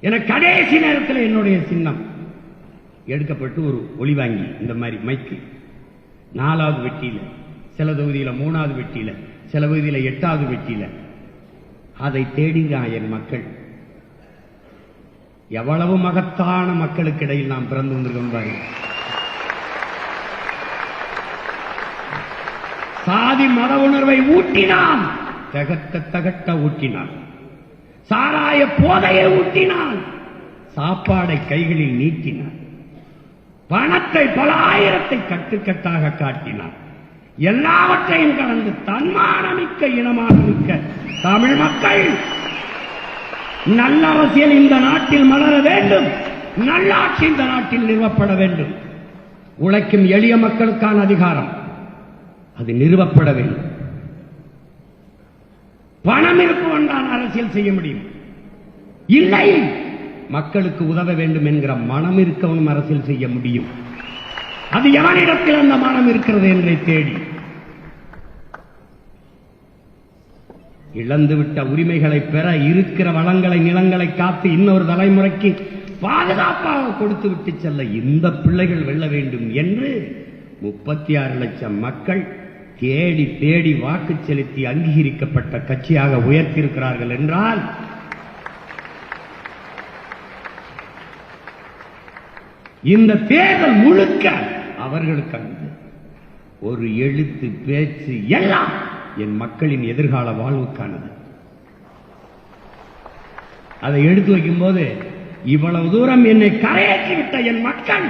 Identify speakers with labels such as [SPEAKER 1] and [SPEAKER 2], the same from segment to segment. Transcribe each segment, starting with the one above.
[SPEAKER 1] என கடைசி நேரத்தில் என்னுடைய சின்னம். எடுக்கப்பட்டு ஒரு ஒளி வாங்கி இந்த மாதிரி மைக்கு. நாலாவது வெட்டியில சில தொகுதியில மூணாவது வெட்டியில சில பகுதியில எட்டாவது வெட்டியில. அதை தேடிதான் என் மக்கள். எவ்வளவு மகத்தான மக்களுக்கு இடையில் நாம் பிறந்து வந்திருக்கோம் பாருங்க. சாதி மத உணர்வை ஊட்டினான். தகட்ட தகட்ட ஊட்டினான். சாராய போதையை ஊட்டினான். சாப்பாடை கைகளில் நீட்டினான். பணத்தை பல ஆயிரத்தை கட்டுக்கட்டாக காட்டினான். எல்லாவற்றையும் கடந்து தன்மானமிக்க இனமாக மிக்க தமிழ் மக்கள் நல்ல அரசியல் இந்த நாட்டில் மலர வேண்டும். நல்லாட்சி இந்த நாட்டில் நிறுவப்பட வேண்டும். உழைக்கும் எளிய மக்களுக்கான அதிகாரம். அது நிறுவப்பட வேண்டும். பணம் இருப்பவன் தான் அரசியல் செய்ய முடியும். இல்லை. மக்களுக்கு உதவ வேண்டும் என்கிற மனம் இருக்கவனும் அரசியல் செய்ய முடியும். அது யானிடத்தில் அந்த மனம் இருக்கிறது என்றை தேடி. இழந்துவிட்ட உரிமைகளை பெற இருக்கிற வளங்களை நிலங்களை காத்து இன்னொரு தலைமுறைக்கு பாதுகாப்பாக கொடுத்து விட்டு செல்ல இந்த பிள்ளைகள் வெல்ல வேண்டும் என்று முப்பத்தி ஆறு லட்சம் மக்கள் தேடி தேடி வாக்கு செலுத்தி அங்கீகரிக்கப்பட்ட கட்சியாக உயர்த்தியிருக்கிறார்கள் என்றால் இந்த தேர்தல் முழுக்க அவர்களுக்கு ஒரு எழுத்து பேச்சு எல்லாம் என் மக்களின் எதிர்கால வாழ்வுக்கானது. அதை எடுத்து வைக்கும்போது இவ்வளவு தூரம் என்னை கரையேற்றி விட்ட என் மக்கள்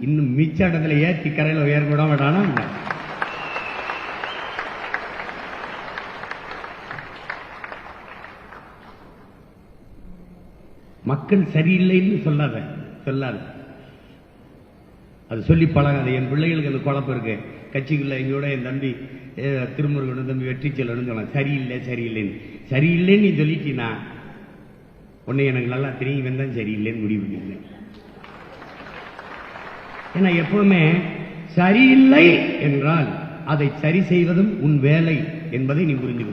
[SPEAKER 1] இன்னும் மிச்ச இடத்துல ஏற்றி கரையில உயர் வேண்டானா மக்கள் சரியில்லைன்னு சொல்லாத சொல்லாத. அது சொல்லி பழகாத. என் பிள்ளைகளுக்கு அந்த குழப்பம் இருக்கு. கட்சிக்குள்ள எங்களோட என் தம்பி திருமுருகனும் தம்பி வெற்றி செல்லணும் சொன்னான் சரியில்லை சரியில்லைன்னு. சரியில்லைன்னு நீ சொல்லிட்டீனா? உன்னை எனக்கு நல்லா தெரியும். இவன் தான் சரியில்லைன்னு முடிவு பண்ணிருந்தேன் ஏன்னா எப்பவுமே சரியில்லை என்றால் அதை சரி செய்வதும் உன் வேலை என்பதை நீ புரிந்து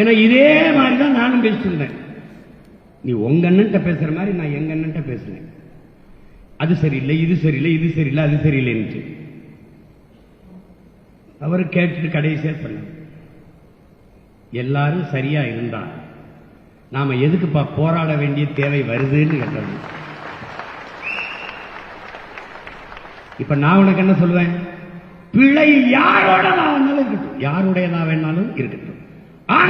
[SPEAKER 1] ஏன்னா இதே மாதிரி தான் நானும் பேசியிருந்தேன். நீ உங்க அண்ணன்ட்ட பேசுற மாதிரி நான் எங்க அண்ணன்ட்ட பேசுறேன். அது சரியில்லை இது சரியில்லை இது சரியில்லை அது சரியில்லைன்ட்டு அவர் கேட்டுட்டு கடைசியா சொன்ன எல்லாரும் சரியா இருந்தா நாம எதுக்குப்பா போராட வேண்டிய தேவை வருதுன்னு கேட்டாங்க இப்ப நான் உனக்கு என்ன சொல்லுவேன் பிழை யாரோட நான் வேணாலும் இருக்கட்டும். யாருடையதா வேணாலும் இருக்கட்டும். ஆனா